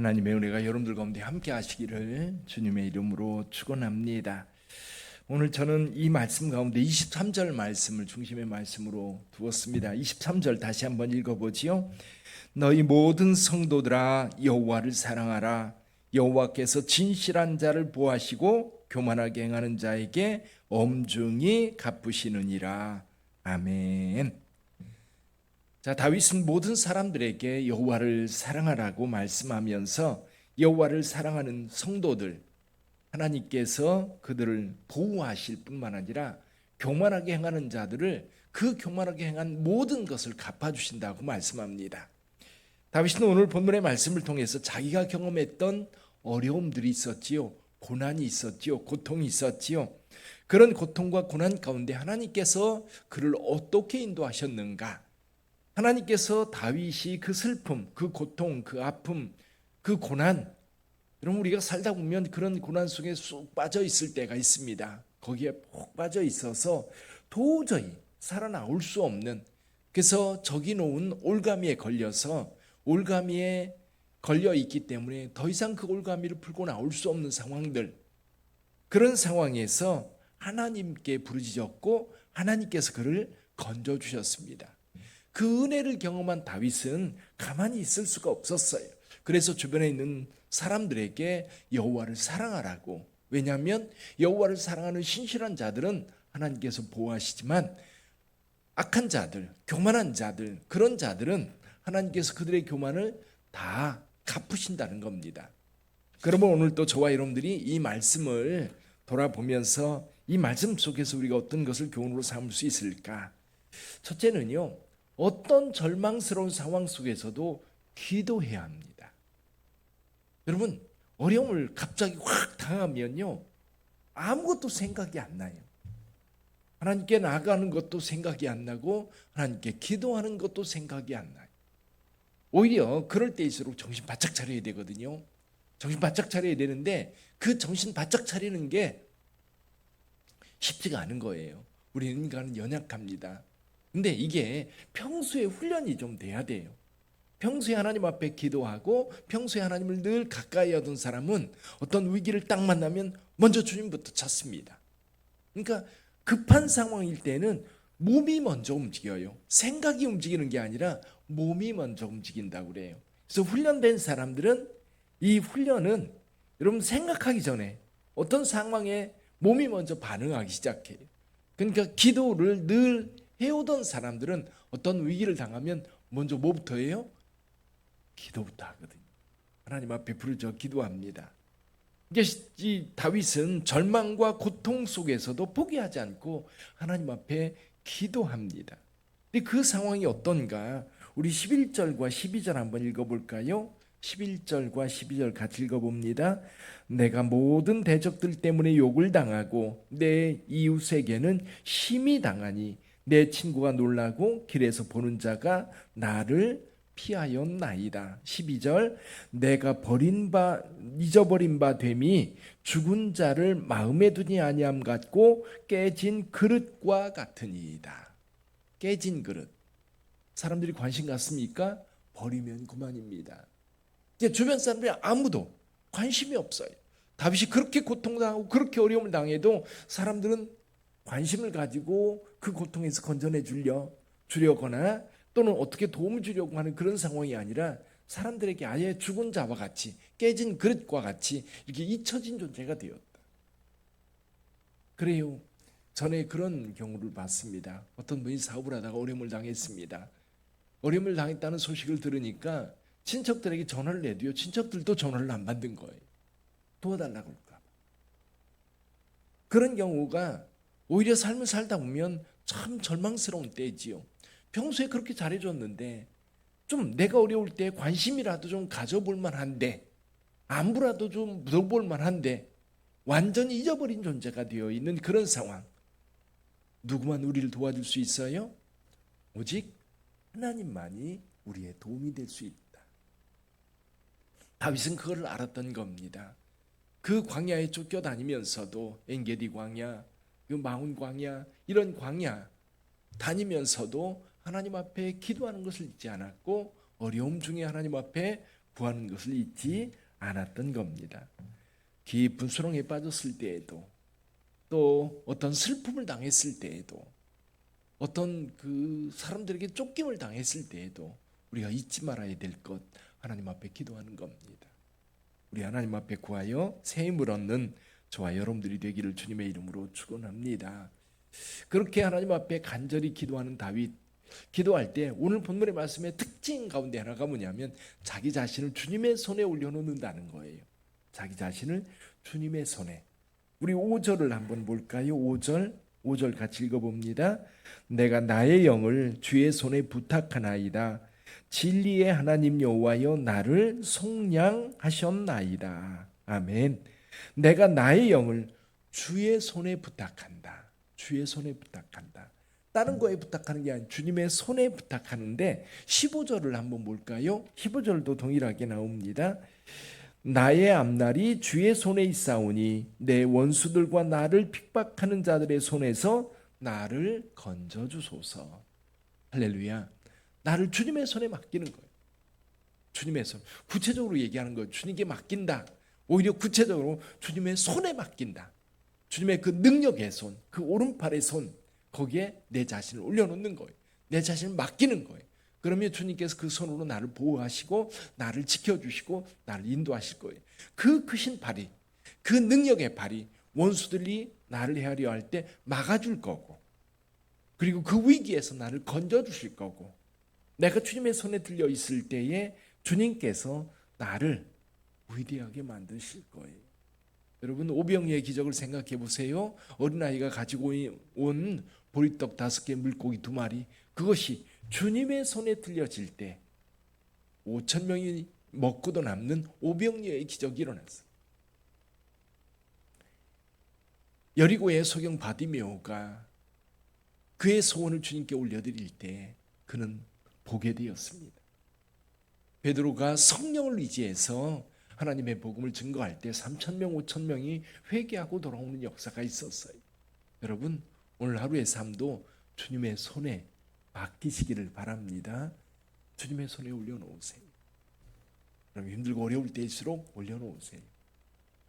하나님의 은혜가 여러분들 가운데 함께 하시기를 주님의 이름으로 축원합니다. 오늘 저는 이 말씀 가운데 23절 말씀을 중심의 말씀으로 두었습니다. 23절 다시 한번 읽어보지요. 너희 모든 성도들아 여호와를 사랑하라. 여호와께서 진실한 자를 보하시고 교만하게 행하는 자에게 엄중히 갚으시느니라. 아멘. 자, 다윗은 모든 사람들에게 여호와를 사랑하라고 말씀하면서 여호와를 사랑하는 성도들 하나님께서 그들을 보호하실 뿐만 아니라 교만하게 행하는 자들을 그 교만하게 행한 모든 것을 갚아 주신다고 말씀합니다. 다윗은 오늘 본문의 말씀을 통해서 자기가 경험했던 어려움들이 있었지요. 고난이 있었지요. 고통이 있었지요. 그런 고통과 고난 가운데 하나님께서 그를 어떻게 인도하셨는가? 하나님께서 다윗이 그 슬픔, 그 고통, 그 아픔, 그 고난, 여러분 우리가 살다 보면 그런 고난 속에 쑥 빠져 있을 때가 있습니다. 거기에 푹 빠져 있어서 도저히 살아나올 수 없는 그래서 적이 놓은 올가미에 걸려서 올가미에 걸려 있기 때문에 더 이상 그 올가미를 풀고 나올 수 없는 상황들 그런 상황에서 하나님께 부르짖었고 하나님께서 그를 건져 주셨습니다. 그 은혜를 경험한 다윗은 가만히 있을 수가 없었어요. 그래서 주변에 있는 사람들에게 여호와를 사랑하라고. 왜냐하면 여호와를 사랑하는 신실한 자들은 하나님께서 보호하시지만 악한 자들, 교만한 자들, 그런 자들은 하나님께서 그들의 교만을 다 갚으신다는 겁니다. 그러면 오늘 또 저와 여러분들이 이 말씀을 돌아보면서 이 말씀 속에서 우리가 어떤 것을 교훈으로 삼을 수 있을까? 첫째는요, 어떤 절망스러운 상황 속에서도 기도해야 합니다. 여러분, 어려움을 갑자기 확 당하면요, 아무것도 생각이 안 나요. 하나님께 나가는 것도 생각이 안 나고, 하나님께 기도하는 것도 생각이 안 나요. 오히려 그럴 때일수록 정신 바짝 차려야 되거든요. 정신 바짝 차려야 되는데, 그 정신 바짝 차리는 게 쉽지가 않은 거예요. 우리 인간은 연약합니다. 근데 이게 평소에 훈련이 좀 돼야 돼요. 평소에 하나님 앞에 기도하고 평소에 하나님을 늘 가까이 하던 사람은 어떤 위기를 딱 만나면 먼저 주님부터 찾습니다. 그러니까 급한 상황일 때는 몸이 먼저 움직여요. 생각이 움직이는 게 아니라 몸이 먼저 움직인다고 그래요. 그래서 훈련된 사람들은 이 훈련은 여러분 생각하기 전에 어떤 상황에 몸이 먼저 반응하기 시작해요. 그러니까 기도를 늘 해오던 사람들은 어떤 위기를 당하면 먼저 뭐부터 해요? 기도부터 하거든요. 하나님 앞에 부르짖어 기도합니다. 이 다윗은 절망과 고통 속에서도 포기하지 않고 하나님 앞에 기도합니다. 근데 그 상황이 어떤가? 우리 11절과 12절 한번 읽어볼까요? 11절과 12절 같이 읽어봅니다. 내가 모든 대적들 때문에 욕을 당하고 내 이웃에게는 심히 당하니 내 친구가 놀라고 길에서 보는 자가 나를 피하였나이다. 12절 내가 버린 바 잊어버린 바 됨이 죽은 자를 마음에 두니 아니함 같고 깨진 그릇과 같으니이다. 깨진 그릇. 사람들이 관심 갖습니까? 버리면 그만입니다. 이제 주변 사람들이 아무도 관심이 없어요. 다윗이 그렇게 고통당하고 그렇게 어려움을 당해도 사람들은 관심을 가지고 그 고통에서 건져내 주려 주려거나 또는 어떻게 도움을 주려고 하는 그런 상황이 아니라 사람들에게 아예 죽은 자와 같이 깨진 그릇과 같이 이렇게 잊혀진 존재가 되었다. 그래요. 전에 그런 경우를 봤습니다. 어떤 분이 사업을 하다가 어려움을 당했습니다. 어려움을 당했다는 소식을 들으니까 친척들에게 전화를 내도요. 친척들도 전화를 안 받는 거예요. 도와달라고 할까 그런 경우가 오히려 삶을 살다 보면 참 절망스러운 때지요. 평소에 그렇게 잘해줬는데 좀 내가 어려울 때 관심이라도 좀 가져볼 만한데 안부라도 좀 물어볼 만한데 완전히 잊어버린 존재가 되어 있는 그런 상황. 누구만 우리를 도와줄 수 있어요? 오직 하나님만이 우리의 도움이 될 수 있다. 다윗은 그걸 알았던 겁니다. 그 광야에 쫓겨다니면서도 엔게디 광야, 그 마운 광야 이런 광야 다니면서도 하나님 앞에 기도하는 것을 잊지 않았고 어려움 중에 하나님 앞에 구하는 것을 잊지 않았던 겁니다. 깊은 수렁에 빠졌을 때에도 또 어떤 슬픔을 당했을 때에도 어떤 그 사람들에게 쫓김을 당했을 때에도 우리가 잊지 말아야 될 것 하나님 앞에 기도하는 겁니다. 우리 하나님 앞에 구하여 새 힘을 얻는 저와 여러분들이 되기를 주님의 이름으로 축원합니다. 그렇게 하나님 앞에 간절히 기도하는 다윗 기도할 때 오늘 본문의 말씀의 특징 가운데 하나가 뭐냐면 자기 자신을 주님의 손에 올려놓는다는 거예요. 자기 자신을 주님의 손에 우리 5절을 한번 볼까요? 5절 5절 같이 읽어봅니다. 내가 나의 영을 주의 손에 부탁하나이다. 진리의 하나님 여호와여 나를 속량하셨나이다. 아멘. 내가 나의 영을 주의 손에 부탁한다. 주의 손에 부탁한다. 다른 거에 부탁하는 게 아니라 주님의 손에 부탁하는데 15절을 한번 볼까요? 15절도 동일하게 나옵니다. 나의 앞날이 주의 손에 있사오니 내 원수들과 나를 핍박하는 자들의 손에서 나를 건져 주소서. 할렐루야. 나를 주님의 손에 맡기는 거예요. 주님의 손. 구체적으로 얘기하는 거예요. 주님께 맡긴다. 오히려 구체적으로 주님의 손에 맡긴다. 주님의 그 능력의 손, 그 오른팔의 손, 거기에 내 자신을 올려놓는 거예요. 내 자신을 맡기는 거예요. 그러면 주님께서 그 손으로 나를 보호하시고 나를 지켜주시고 나를 인도하실 거예요. 그 크신 발이 그 능력의 발이 원수들이 나를 헤아려 할 때 막아줄 거고 그리고 그 위기에서 나를 건져주실 거고 내가 주님의 손에 들려 있을 때에 주님께서 나를 위대하게 만드실 거예요. 여러분 오병이의 기적을 생각해 보세요. 어린아이가 가지고 온 보리떡 다섯 개, 물고기 두 마리 그것이 주님의 손에 들려질 때 5천 명이 먹고도 남는 오병이의 기적이 일어났어. 여리고의 소경 바디메오가 그의 소원을 주님께 올려드릴 때 그는 보게 되었습니다. 베드로가 성령을 의지해서 하나님의 복음을 증거할 때 3천 명, 5천 명이 회개하고 돌아오는 역사가 있었어요. 여러분 오늘 하루의 삶도 주님의 손에 맡기시기를 바랍니다. 주님의 손에 올려놓으세요. 그럼 힘들고 어려울 때일수록 올려놓으세요.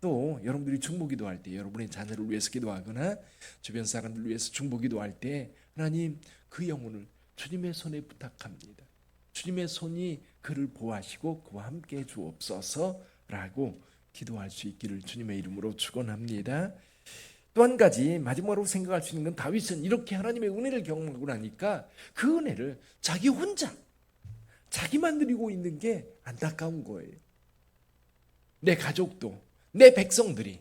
또 여러분들이 중보기도 할 때 여러분의 자녀를 위해서 기도하거나 주변 사람들을 위해서 중보기도 할 때 하나님 그 영혼을 주님의 손에 부탁합니다. 주님의 손이 그를 보호하시고 그와 함께 주옵소서 라고 기도할 수 있기를 주님의 이름으로 축원합니다. 또 한 가지 마지막으로 생각할 수 있는 건 다윗은 이렇게 하나님의 은혜를 경험하고 나니까 그 은혜를 자기 혼자 자기만 누리고 있는 게 안타까운 거예요. 내 가족도 내 백성들이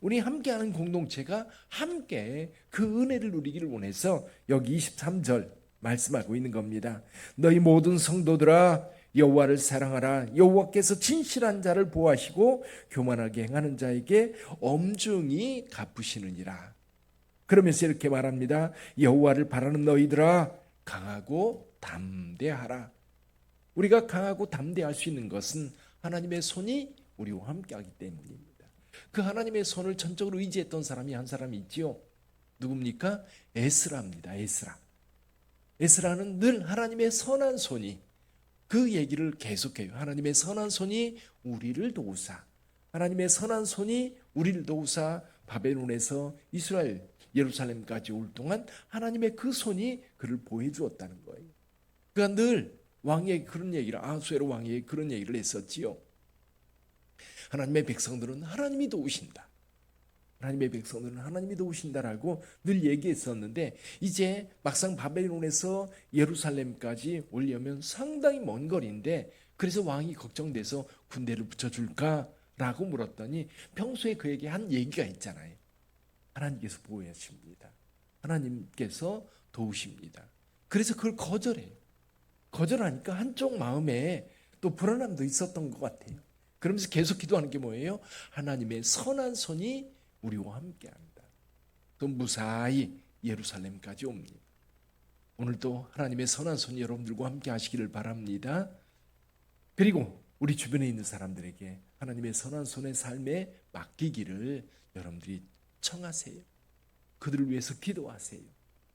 우리 함께하는 공동체가 함께 그 은혜를 누리기를 원해서 여기 23절 말씀하고 있는 겁니다. 너희 모든 성도들아 여호와를 사랑하라. 여호와께서 진실한 자를 보호하시고 교만하게 행하는 자에게 엄중히 갚으시느니라. 그러면서 이렇게 말합니다. 여호와를 바라는 너희들아 강하고 담대하라. 우리가 강하고 담대할 수 있는 것은 하나님의 손이 우리와 함께하기 때문입니다. 그 하나님의 손을 전적으로 의지했던 사람이 한 사람이 있지요. 누굽니까? 에스라입니다. 에스라. 에스라는 늘 하나님의 선한 손이 그 얘기를 계속해요. 하나님의 선한 손이 우리를 도우사. 하나님의 선한 손이 우리를 도우사 바벨론에서 이스라엘 예루살렘까지 올 동안 하나님의 그 손이 그를 보여 주었다는 거예요. 그가 늘 왕에게 그런 얘기를 아수에로 왕에게 그런 얘기를 했었지요. 하나님의 백성들은 하나님이 도우신다. 하나님의 백성들은 하나님이 도우신다라고 늘 얘기했었는데 이제 막상 바벨론에서 예루살렘까지 오려면 상당히 먼 거리인데 그래서 왕이 걱정돼서 군대를 붙여줄까라고 물었더니 평소에 그에게 한 얘기가 있잖아요. 하나님께서 보호하십니다. 하나님께서 도우십니다. 그래서 그걸 거절해요. 거절하니까 한쪽 마음에 또 불안함도 있었던 것 같아요. 그러면서 계속 기도하는 게 뭐예요? 하나님의 선한 손이 우리와 함께한다. 또 무사히 예루살렘까지 옵니다. 오늘도 하나님의 선한 손이 여러분들과 함께 하시기를 바랍니다. 그리고 우리 주변에 있는 사람들에게 하나님의 선한 손의 삶에 맡기기를 여러분들이 청하세요. 그들을 위해서 기도하세요.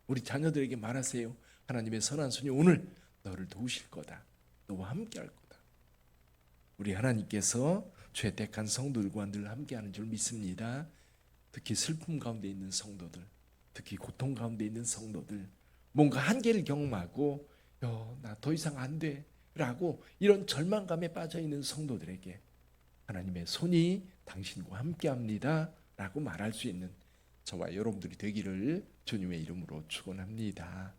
우리 자녀들에게 말하세요. 하나님의 선한 손이 오늘 너를 도우실 거다. 너와 함께 할 거다. 우리 하나님께서 죄 택한 성도들과 늘 함께 하는 줄 믿습니다. 특히 슬픔 가운데 있는 성도들, 특히 고통 가운데 있는 성도들, 뭔가 한계를 경험하고 나 더 이상 안 돼라고 이런 절망감에 빠져 있는 성도들에게 하나님의 손이 당신과 함께합니다라고 말할 수 있는 저와 여러분들이 되기를 주님의 이름으로 축원합니다.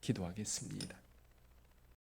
기도하겠습니다.